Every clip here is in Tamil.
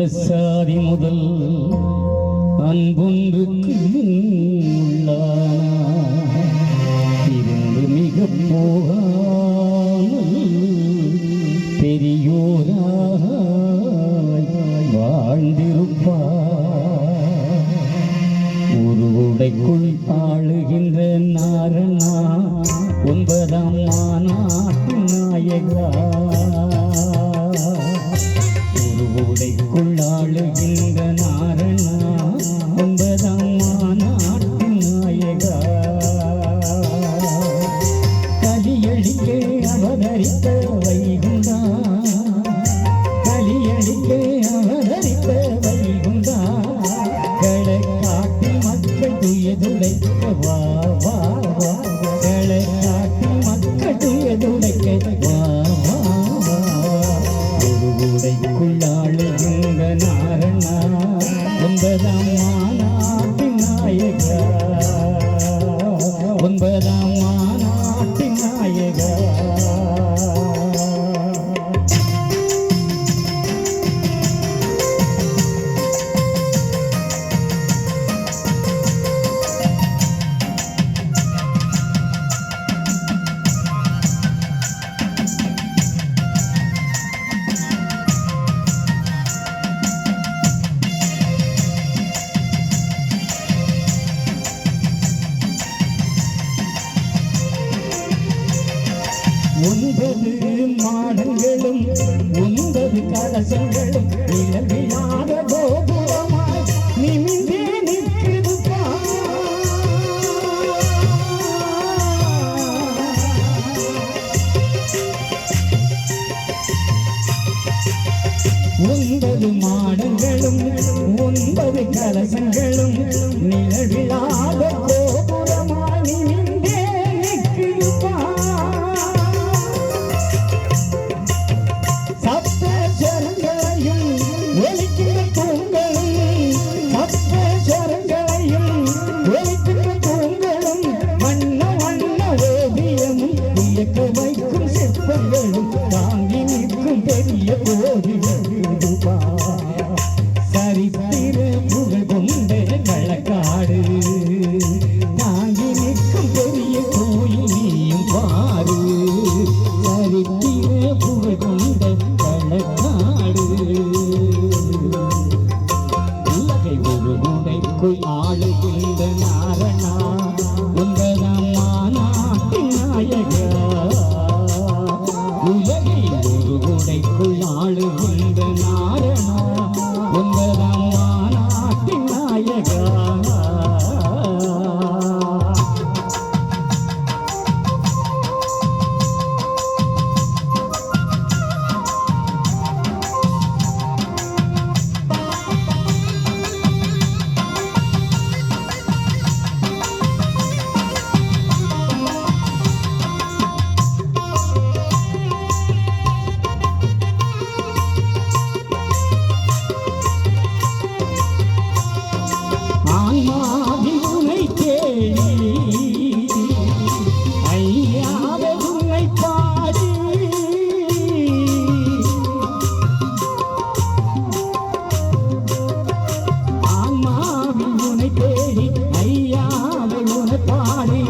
பலசாரி முதல் அன்பொன்றுக்கு உள்ளானா இருந்து மிக போகாமல் பெரியோராய் வாழ்ந்திருப்பார். உருவுடைக்குள் ஆளுகின்ற நாரணா ஒன்பதாம் மாநாட்டு நாயகா. உருவுடைக்குள் ஆளுகின்ற நாரணா ஒன்பதாம் மாநாட்டு நாயகா. கலியழிக்க அவதரித்த வைகுண்டா கலியழிக்க அவதரித்த வைகுண்டா. மக்கள் துயதுடைக்க நாரணா ஒன்பதாம் மாநாட்டின் நாயகா. ஒன்பதாம் மாநாட்டின் நாயகா. ஒன்பது மாடங்களும் ஒன்பது கலசங்களும் நிலவிலாத கோபுரமாய் நிமிந்தே நிற்கிறது ஒன்பது மாடங்களும் ஒன்பது கலசங்களும் நிலவிலாத முனைக்குள் ஆளுகின்ற நாரணா உங்கள் அம்மா மாநாட்டின் நாயகா. உலகில் ஒரு முனைக்குள் ஆளுகின்ற 我老阿玛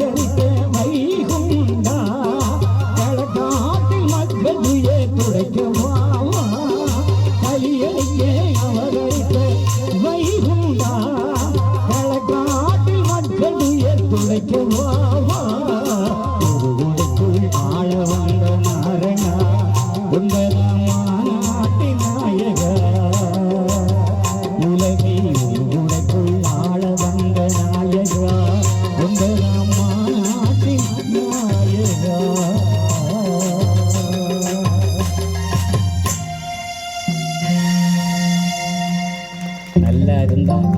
உனக்குள் ஆழ வந்த நாரணா உன்னதான் நாட்டின் நாயகா உலகில் உனக்குள் நல்லா இருந்தான்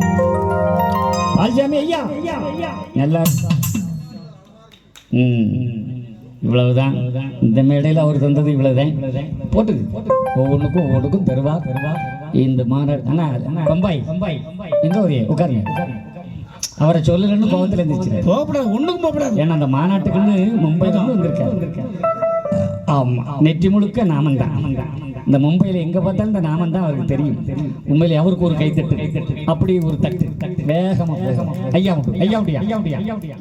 பால்சாமி ஐயா நல்லா ம் இவ்வளவுதான். இந்த மேடையில் அவர் தந்தது இவ்வளவுதான். போட்டுது. ஒவ்வொன்றுக்கும் ஒவ்வொன்றுக்கும் தருவா தருவா. இந்த மாநாடு அண்ணா பம்பாய். பம்பாய் எங்க ஒரு உட்காருங்க. அவரை சொல்லலன்னு கோவத்தில் இருந்துச்சு போகக்கூடாது ஒண்ணுக்கும் போகக்கூடாது ஏன்னா அந்த மாநாட்டுக்குன்னு மும்பைல இருந்து வந்திருக்காரு. ஆமா நெற்றி முழுக்க நாமம் தான் இந்த மும்பையில எங்க பார்த்தாலும் இந்த நாமம் தான் அவருக்கு தெரியும். உண்மையிலே அவருக்கு ஒரு கைத்தட்டு. அப்படி ஒரு தட்டு. வேகமா. வேகமா ஐயா ஐயா உண்டு ஐயா ஐயா.